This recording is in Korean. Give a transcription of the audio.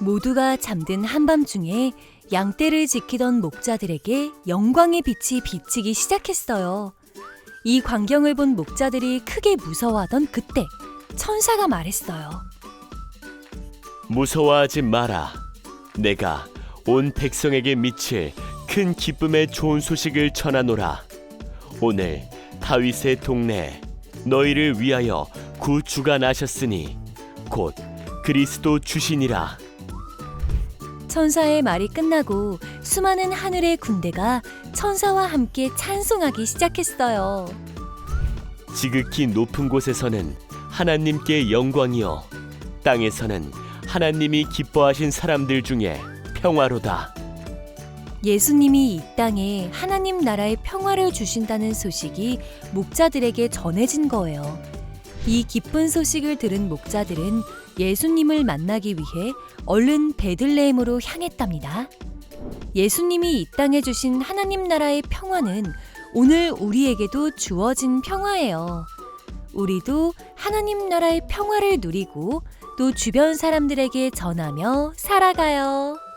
모두가 잠든 한밤중에 양떼를 지키던 목자들에게 영광의 빛이 비치기 시작했어요. 이 광경을 본 목자들이 크게 무서워하던 그때 천사가 말했어요. 무서워하지 마라. 내가 온 백성에게 미칠 큰 기쁨의 좋은 소식을 전하노라. 오늘 다윗의 동네에 너희를 위하여 구주가 나셨으니 곧 그리스도 주시니라. 천사의 말이 끝나고 수많은 하늘의 군대가 천사와 함께 찬송하기 시작했어요. 지극히 높은 곳에서는 하나님께 영광이요 땅에서는 하나님이 기뻐하신 사람들 중에 평화로다. 예수님이 이 땅에 하나님 나라의 평화를 주신다는 소식이 목자들에게 전해진 거예요. 이 기쁜 소식을 들은 목자들은 예수님을 만나기 위해 얼른 베들레헴으로 향했답니다. 예수님이 이 땅에 주신 하나님 나라의 평화는 오늘 우리에게도 주어진 평화예요. 우리도 하나님 나라의 평화를 누리고 또 주변 사람들에게 전하며 살아가요.